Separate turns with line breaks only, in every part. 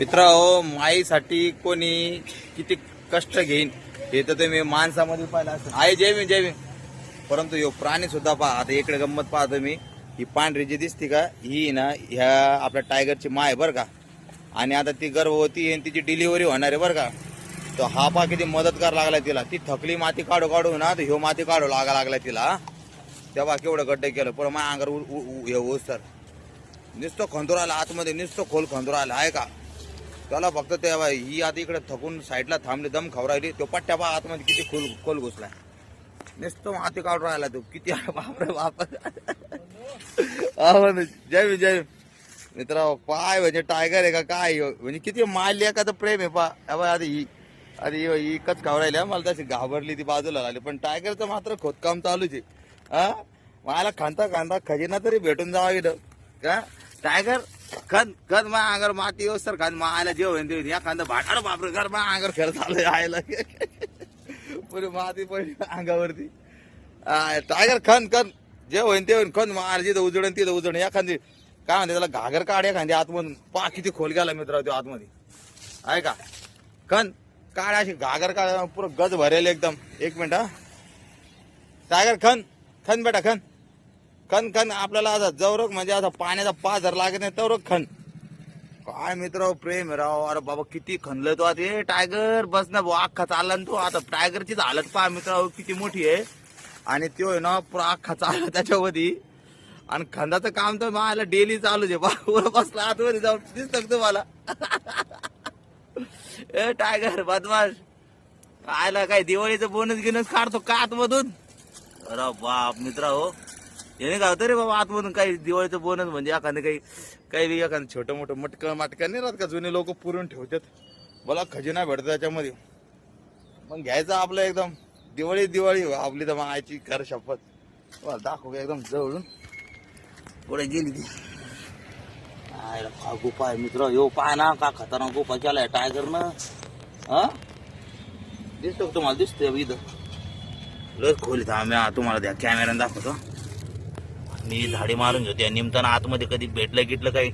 मित्र हो माईसाठी कोणी किती कष्ट घेईन हे तर तुम्ही माणसामध्ये पाहिलं असं आहे जय मी जय मी परंतु यो प्राणी सुद्धा पहा आता इकडे गंमत पाहतो मी ही पांढरी जी दिसते का ही ना ह्या आपल्या टायगरची माय बरं का. आणि आता ती गर्भवती आणि तिची डिलिव्हरी होणार आहे बरं का. तर हा पा किती मदत करायला लागला तिला. ती थकली माती काढू काढू ना तर ह्यो माती काढू लागा लागलाय तिला. तेव्हा केवढं गड्डे केलं. पण माझ्या अंगावर उ- हे ओसर नुसतं खंदूर आला आतमध्ये नुसतं खोल खंदूर आलं आहे का? त्याला फक्त ते बा- ही आता इकडे थकून साईडला थांबली दम खवरायली. तो पट्ट्या बा आतमध्ये किती खोल खोल घुसला नुसतं माती काढून राहिला तो. किती आहे बापरे बाप. जय मी जय मित्र पाय म्हणजे टायगर आहे का काय? म्हणजे किती मारली एखादं प्रेम आहे पा. अबा आधी ही अरे ही- ही कच मला तशी घाबरली ती बाजूला आली. पण टायगरचं मात्र खोदकाम चालूच आहे. हा? मला खांदा खांदा खजिना तरी भेटून जावा इथं. का? टायगर खन खन मा अंगर माती येऊस तर खान मायला जेव होईन या खांदा भाटार बापरे घर मा अंगर खेळ चालू आयला. पुरी माती पडली अंगावरती. टायगर खन खन जे होईन ते होईन खन मार जिथं उजडन तिथं उजडन एखादी काय म्हणते त्याला घागर काढ एखादी आतमधून. पा किती खोल गेला मित्र तो आतमध्ये. आहे का? खन काढ अशी घागर काढ पुरं गज भरेल एकदम. एक मिनिट हा. टायगर खन खन बेटा खन खन खन आपल्याला असा जवरक म्हणजे असं पाण्याचा पाझर लागत नाही तवरक खन. काय मित्र प्रेम आहे राव. अरे बाबा किती खणलं तो आता. हे टायगर बस ना भाऊ. अख्खा चालला ना तो. आता टायगरचीच हालत पहा मित्र किती मोठी आहे. आणि तो आहे ना पुरा अख्खा चालला त्याच्यामध्ये आणि खंदाचं काम तर मला डेली चालूच आहे. बाबा बसला आतमध्ये जाऊन दिसत तुम्हाला? ए टायगर बदमाश. आयला काय दिवाळीचं बोनस गिनस काढतो का आतमधून? अरे बाप मित्र हो. याने काय होतं रे बाबा आतमधून काही दिवाळीचं बोनस म्हणजे एखादं काही काही एखादं छोटं मोठं मटकं माटकं नाही राहत का? जुने लोक पुरून ठेवतात. मला खजिना भेटतो त्याच्यामध्ये. मग घ्यायचं आपलं एकदम. दिवाळी दिवाळी. आपली तर मायची घर शपथ. मला दाखव एकदम जवळून. पुढे गेली ती. गुफा आहे मित्र. यो पाय ना का खतरनाक गुफा केलाय टायगरनं हा? दिसतो तुम्हाला? दिसतोय इथं. लस खोलीत आम्ही. तुम्हाला त्या कॅमेऱ्याने दाखवतो. मी झाडी मारून घेतो. निमताना आतमध्ये कधी भेटलं गिटलं काही?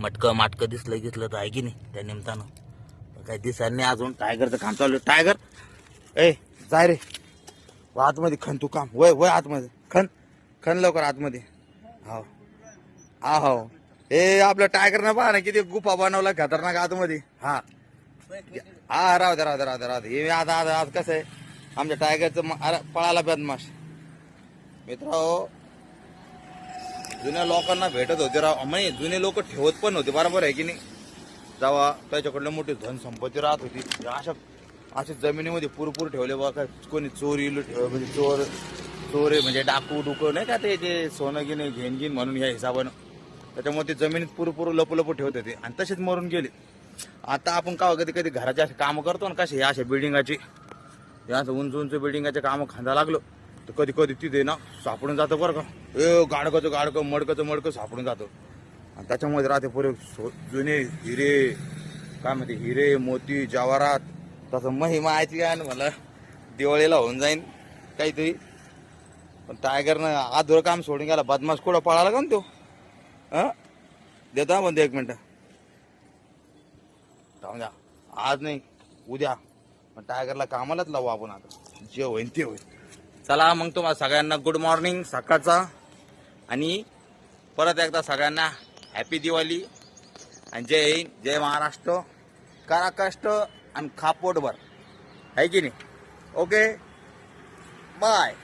मटकं माटकं दिसलं गिसलं तर आहे की नाही त्या निमतानं? काही दिसायला नाही अजून. टायगरचं काम चालू आहे. टायगर! ए जाय रे. व आतमध्ये खन तू काम. वय वय आतमध्ये. खन खन लवकर आतमध्ये. हो हा हो ए आपलं टायगर ना पहा ना किती गुफा बनवला खतरनाक आतमध्ये. हा. हा राहू दे राहू दे राहू दे राहू दे. हे आता आता आज कसं आहे? आमच्या टायगरचं म- अरे पळाला बदमाश. मित्र जुन्या लोकांना भेटत होते राव. म्हणजे जुने लोक ठेवत पण होते. बरोबर आहे की नाही? जावा त्याच्याकडलं मोठी धन संपत्ती राहत होती. अशा अशा जमिनीमध्ये पुरपूर ठेवले बा. काय कोणी चोरी लुट- म्हणजे चोर चोरे म्हणजे डाकू डुकू नाही का ते जे सोनं गिने घेण घेण म्हणून या हिसाबानं. त्याच्यामुळे ते जमिनीत पुरपूर लपू लपू ठेवत होते. आणि तसेच मरून गेले. आता आपण का कधी कधी घराचे असे कामं करतो ना कसे या अशा बिल्डिंगाची या असं उंच उंच बिल्डिंगाचे कामं खांदा लागलो. तर कधी कधी तिथे ना सापडून जातं बरं का. ए गाडकचं गाडकं मडकचं मडकं सापडून जातं. आणि त्याच्यामध्ये राहते पुरे सो- जुने हिरे काय म्हणते हिरे मोती जवारात तसं महिमा आहे ना मला दिवाळीला होऊन जाईन काहीतरी. पण टायगरनं आधुरं काम सोडून गेला बदमाश कुठं पळाला का ना तो हा? देतो म्हणते एक मिनटं. जाऊ द्या. आज नाही उद्या. पण टायगरला कामालाच लावू आपण आता. जे होईन ते होईल चला मग तुम्हाला सगळ्यांना गुड मॉर्निंग सकाळचा. आणि परत एकदा सगळ्यांना हॅपी दिवाळी. आणि जय हिंद जय महाराष्ट्र. करा कष्ट आणि खापोटभर आहे की नाही? Okay bye